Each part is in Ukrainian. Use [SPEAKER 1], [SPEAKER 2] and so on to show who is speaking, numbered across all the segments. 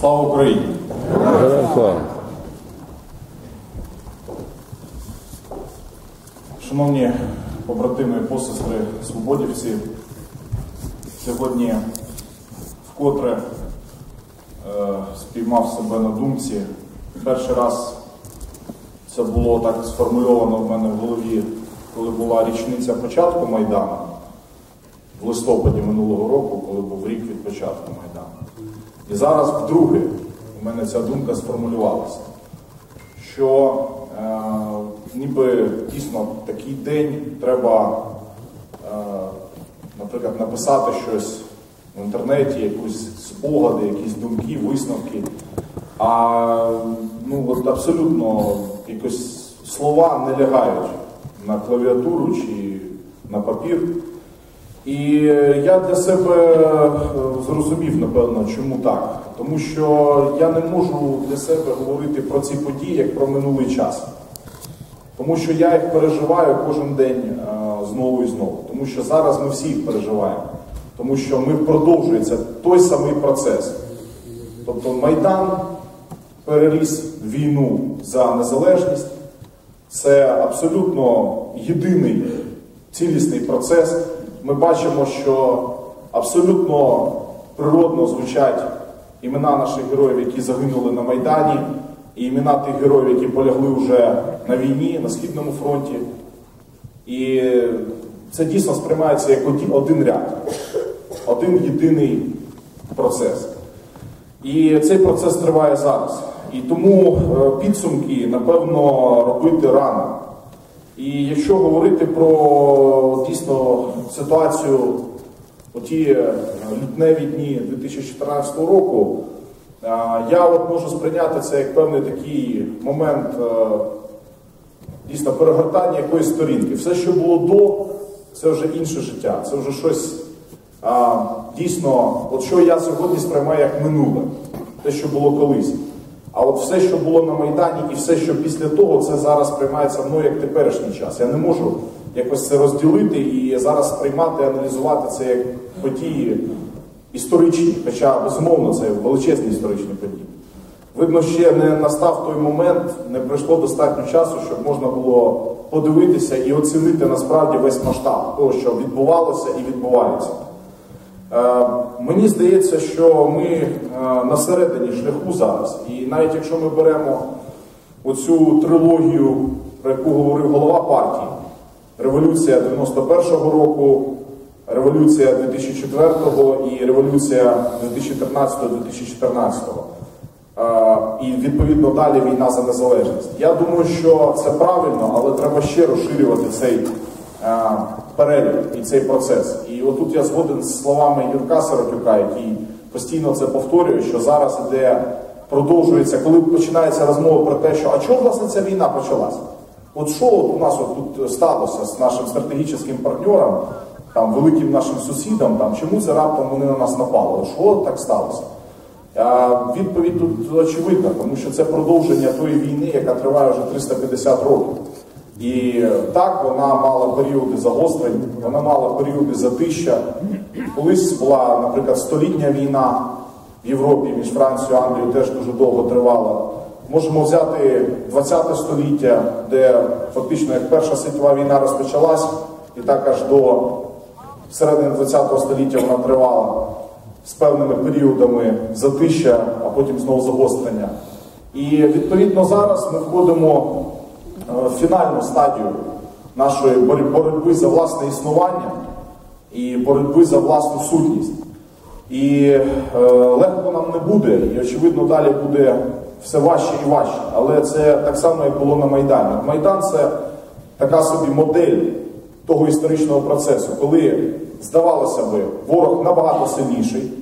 [SPEAKER 1] Слава Україні! Шановні побратими посестри свободівці, сьогодні вкотре е, спіймав себе на думці. Перший раз це було так сформульовано в мене в голові, коли була річниця початку Майдану в листопаді минулого року, коли був рік від початку Майдану. І зараз вдруге у мене ця думка сформулювалася, що е, ніби дійсно такий день треба, е, наприклад, написати щось в інтернеті, якісь спогади, якісь думки, висновки. А ну, от абсолютно якось слова не лягають на клавіатуру чи на папір. І я для себе е, зрозумів, напевно, чому так. Тому що я не можу для себе говорити про ці події як про минулий час. Тому що я їх переживаю кожен день е, знову і знову. Тому що зараз ми всі їх переживаємо. Тому що ми продовжується той самий процес. Тобто Майдан переріс війну за незалежність. Це абсолютно єдиний цілісний процес. Ми бачимо, що абсолютно природно звучать імена наших героїв, які загинули на Майдані, і імена тих героїв, які полягли вже на війні, на Східному фронті. І це дійсно сприймається як один- ряд, один єдиний процес. І цей процес триває зараз. І тому е, підсумки, напевно, робити рано. І якщо говорити про дійсно ситуацію оті е, лютневі дні 2014 року, е, я от можу сприйняти це як певний такий момент е, дійсно перегортання якоїсь сторінки. Все, що було до, це вже інше життя, це вже щось дійсно, от що я сьогодні сприймаю як минуле, те, що було колись. А от все, що було на Майдані, і все, що після того, це зараз сприймається мною як теперішній час. Я не можу якось це розділити і зараз сприймати, аналізувати це як події історичні, хоча безумовно це величезні історичні події. Видно, ще не настав той момент, не пройшло достатньо часу, щоб можна було подивитися і оцінити насправді весь масштаб того, що відбувалося і відбувається. Е, Мені здається, що ми е, на середині шляху зараз, і навіть якщо ми беремо оцю трилогію, про яку говорив голова партії, революція 91-го року, революція 2004-го і революція 2013-2014. Е, І відповідно далі війна за незалежність. Я думаю, що це правильно, але треба ще розширювати цей перелік і цей процес. І отут я згоден з словами Юрка Сиротюка, який постійно це повторює, що зараз іде, продовжується, коли починається розмова про те, що а чому власне ця війна почалася? От що у нас от тут сталося з нашим стратегічним партнером, там великим нашим сусідом, там чому це раптом вони на нас напали? От що так сталося? А Відповідь тут очевидна, тому що це продовження тої війни, яка триває вже 350 років. І так вона мала періоди загострень, вона мала періоди затища. Колись була, наприклад, столітня війна в Європі між Францією і Англією теж дуже довго тривала. Можемо взяти 20 століття, де фактично як Перша світова війна розпочалась, і так аж до середини 20 століття вона тривала з певними періодами затища, а потім знову загострення. І відповідно зараз ми входимо фінальну стадію нашої боротьби- боротьби за власне існування і боротьби за власну сутність. І е, легко нам не буде, і очевидно далі буде все важче і важче. Але це так само, як було на Майдані. Майдан це така собі модель того історичного процесу, коли здавалося би, ворог набагато сильніший,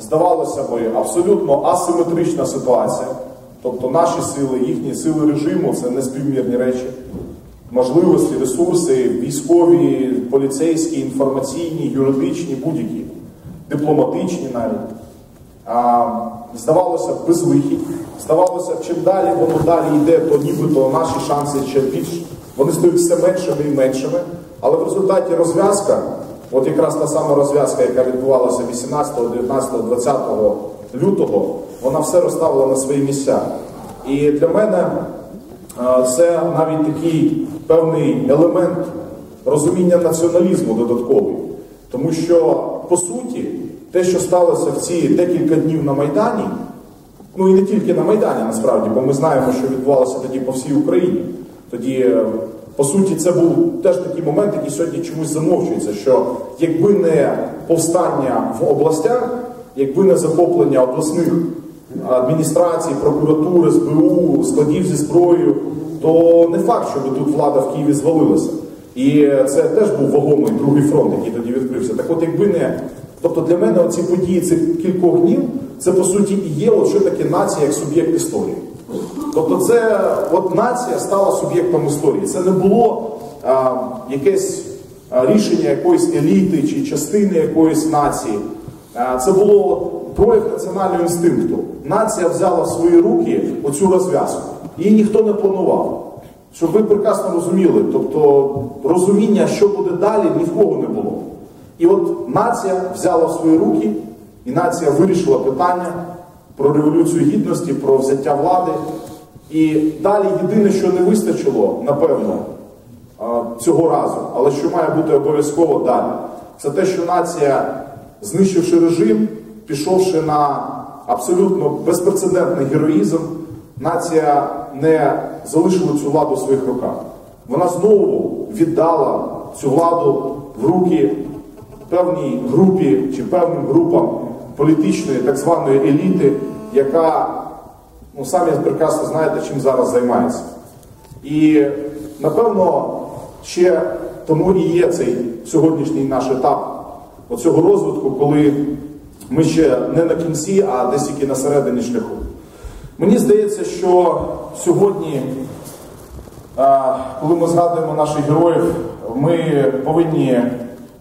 [SPEAKER 1] здавалося би, абсолютно асиметрична ситуація. Тобто наші сили, їхні сили режиму це неспівмірні речі. Можливості, ресурси, військові, поліцейські, інформаційні, юридичні, будь-які, дипломатичні навіть. А, здавалося безвихідь. Здавалося чим далі воно далі йде, то нібито наші шанси ще більш вони стають все меншими і меншими. Але в результаті розв'язка, от якраз та сама розв'язка, яка відбувалася 18, 19, 20 лютого, вона все розставила на свої місця. І для мене це навіть такий певний елемент розуміння націоналізму додатковий. Тому що, по суті, те, що сталося в ці декілька днів на Майдані, ну і не тільки на Майдані, насправді, бо ми знаємо, що відбувалося тоді по всій Україні. Тоді, е, по суті, це був теж такий момент, який сьогодні чомусь замовчується, що якби не повстання в областях, якби не захоплення обласних адміністрацій, прокуратури, СБУ, складів зі зброєю, то не факт, щоб тут влада в Києві звалилася. І це теж був вагомий другий фронт, який тоді відкрився. Так от, якби не. Тобто для мене оці події цих кількох днів, це по суті і є, от що таке нація як суб'єкт історії. Тобто, це от нація стала суб'єктом історії. Це не було а, якесь рішення якоїсь еліти чи частини якоїсь нації. А, це було прояв національного інстинкту. Нація взяла в свої руки оцю розв'язку. Її ніхто не планував. Щоб ви прекрасно розуміли, тобто розуміння, що буде далі, ні в кого не було. І от нація взяла в свої руки, і нація вирішила питання про революцію гідності, про взяття влади. І далі єдине, що не вистачило, напевно, цього разу, але що має бути обов'язково далі, це те, що нація, знищивши режим, пішовши на абсолютно безпрецедентний героїзм, нація не залишила цю владу в своїх руках. Вона знову віддала цю владу в руки певній групі чи певним групам політичної так званої еліти, яка, ну самі прекрасно знаєте, чим зараз займається. І напевно ще тому і є цей сьогоднішній наш етап оцього розвитку, коли ми ще не на кінці, а десь тільки на середині шляху. Мені здається, що сьогодні, коли ми згадуємо наших героїв, ми повинні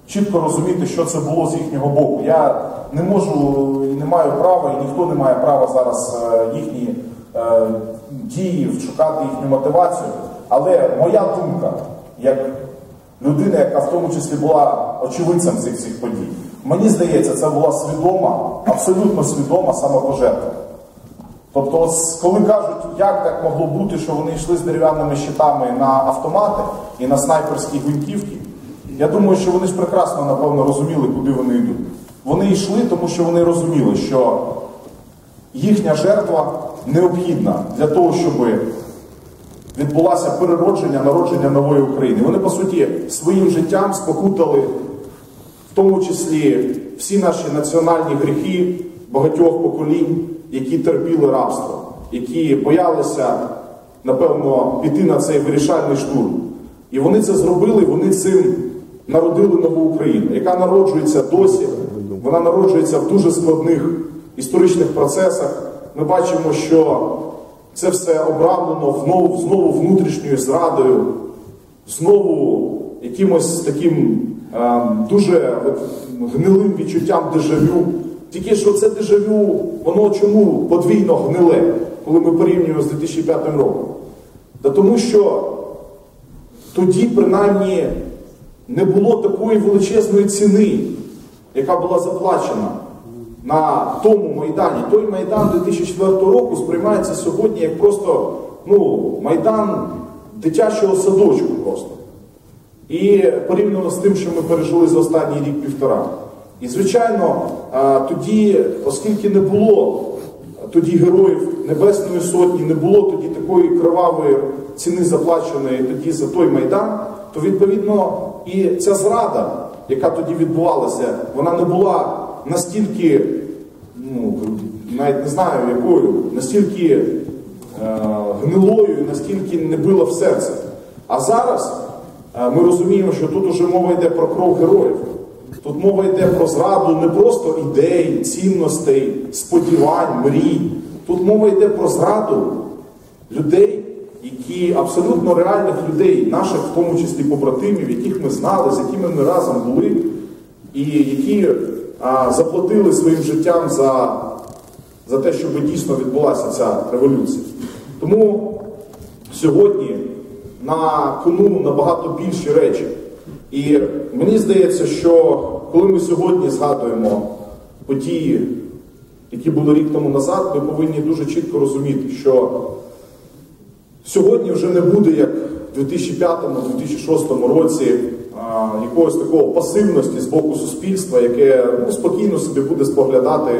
[SPEAKER 1] чітко розуміти, що це було з їхнього боку. Я не можу і не маю права, і ніхто не має права зараз е, їхні е, дії, шукати їхню мотивацію. Але моя думка, як людина, яка в тому числі була очевидцем цих всіх подій, мені здається, це була свідома, абсолютно свідома самопожертва. Тобто, коли кажуть, як так могло бути, що вони йшли з дерев'яними щитами на автомати і на снайперські гвинтівки, я думаю, що вони ж прекрасно, напевно, розуміли, куди вони йдуть. Вони йшли, тому що вони розуміли, що їхня жертва необхідна для того, щоб відбулося переродження, народження нової України. Вони, по суті, своїм життям спокутали, в тому числі, всі наші національні гріхи багатьох поколінь, які терпіли рабство, які боялися, напевно, піти на цей вирішальний штурм. І вони це зробили, вони цим народили нову Україну, яка народжується досі, вона народжується в дуже складних історичних процесах. Ми бачимо, що це все обрамлено знову, знову внутрішньою зрадою, знову якимось таким е, дуже от, гнилим відчуттям дежавю. Тільки що це дежавю, воно чому подвійно гниле, коли ми порівнюємо з 2005 роком? Та тому що тоді, принаймні, не було такої величезної ціни, яка була заплачена на тому Майдані. Той Майдан 2004 року сприймається сьогодні як просто ну, Майдан дитячого садочку просто. І порівняно з тим, що ми пережили за останній рік-півтора. І, звичайно, тоді, оскільки не було тоді героїв Небесної Сотні, не було тоді такої кривавої ціни заплаченої тоді за той Майдан, то відповідно і ця зрада, яка тоді відбувалася, вона не була настільки, ну, навіть не знаю якою, настільки е, гнилою, настільки не била в серце. А зараз ми розуміємо, що тут уже мова йде про кров героїв. Тут мова йде про зраду не просто ідей, цінностей, сподівань, мрій. Тут мова йде про зраду людей, які абсолютно реальних людей, наших, в тому числі побратимів, яких ми знали, з якими ми разом були, і які а, заплатили своїм життям за, за те, щоб дійсно відбулася ця революція. Тому сьогодні на кону набагато більші речі. І мені здається, що коли ми сьогодні згадуємо події які були рік тому назад, ми повинні дуже чітко розуміти, що сьогодні вже не буде як в 2005-2006 році якогось такого пасивності з боку суспільства, яке ну, спокійно собі буде споглядати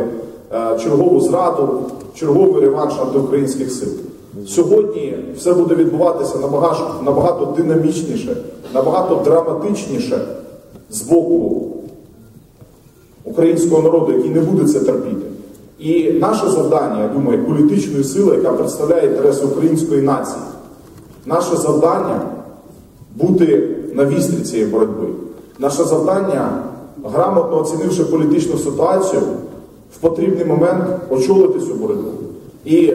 [SPEAKER 1] е, чергову зраду, черговий реванш антиукраїнських сил. Сьогодні все буде відбуватися набагато, набагато динамічніше, набагато драматичніше з боку українського народу, який не буде це терпіти. І наше завдання, я думаю, політичної сили, яка представляє інтереси української нації, наше завдання бути на вістрі цієї боротьби. Наше завдання, грамотно оцінивши політичну ситуацію, в потрібний момент очолити цю боротьбу. І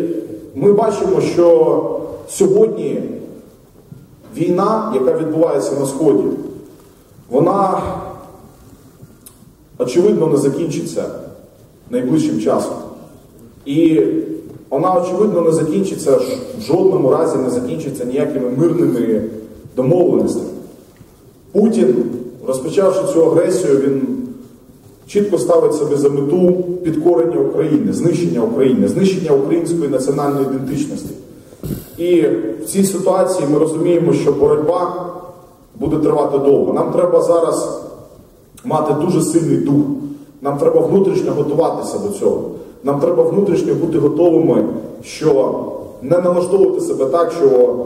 [SPEAKER 1] ми бачимо, що сьогодні війна, яка відбувається на Сході, вона очевидно не закінчиться найближчим часом. І вона, очевидно, не закінчиться, в жодному разі не закінчиться ніякими мирними домовленостями. Путін, розпочавши цю агресію, він чітко ставить собі за мету підкорення України, знищення України, знищення української національної ідентичності. І в цій ситуації ми розуміємо, що боротьба буде тривати довго. Нам треба зараз мати дуже сильний дух. Нам треба внутрішньо готуватися до цього. Нам треба внутрішньо бути готовими, що не налаштовувати себе так, що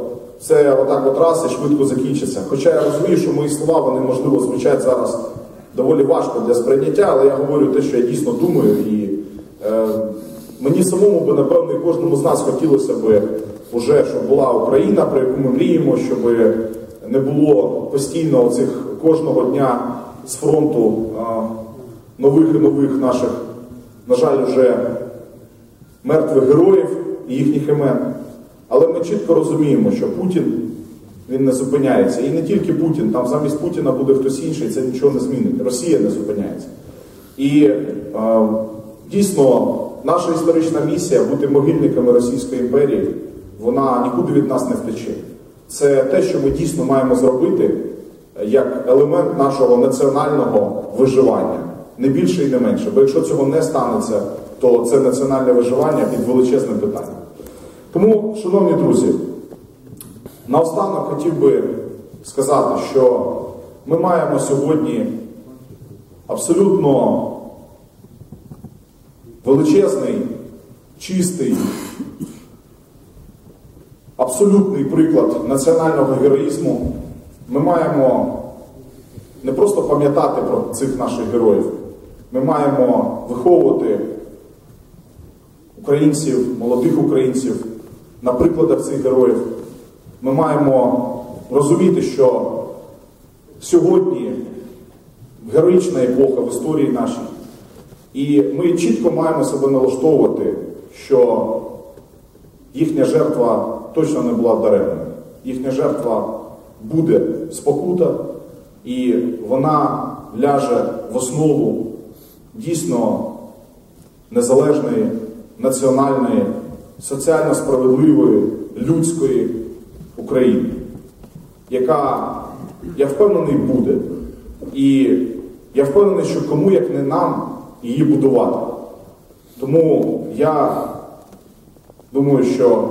[SPEAKER 1] це отак от раз і швидко закінчиться. Хоча я розумію, що мої слова вони можливо звучать зараз доволі важко для сприйняття, але я говорю те, що я дійсно думаю, і е, мені самому би, напевно, і кожному з нас хотілося б уже, щоб була Україна, про яку ми мріємо, щоб не було постійно цих кожного дня з фронту е, нових і нових наших, на жаль, вже мертвих героїв і їхніх імен. Але ми чітко розуміємо, що Путін він не зупиняється. І не тільки Путін, там замість Путіна буде хтось інший, це нічого не змінить. Росія не зупиняється. І е, дійсно, наша історична місія бути могильниками Російської імперії, вона нікуди від нас не втече. Це те, що ми дійсно маємо зробити як елемент нашого національного виживання, не більше і не менше. Бо якщо цього не станеться, то це національне виживання під величезним питанням. Тому, шановні друзі, наостанок хотів би сказати, що ми маємо сьогодні абсолютно величезний, чистий, абсолютний приклад національного героїзму. Ми маємо не просто пам'ятати про цих наших героїв, ми маємо виховувати українців, молодих українців на прикладах цих героїв. Ми маємо розуміти, що сьогодні героїчна епоха в історії нашій, і ми чітко маємо себе налаштовувати, що їхня жертва точно не була даремною. Їхня жертва буде спокута, і вона ляже в основу дійсно незалежної, національної, соціально справедливої, людської України, яка, я впевнений, буде. І я впевнений, що кому як не нам її будувати. Тому я думаю, що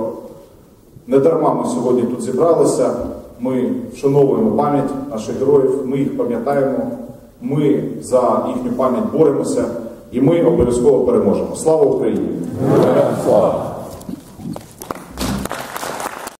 [SPEAKER 1] не дарма ми сьогодні тут зібралися. Ми вшановуємо пам'ять наших героїв, ми їх пам'ятаємо, ми за їхню пам'ять боремося і ми обов'язково переможемо. Слава Україні!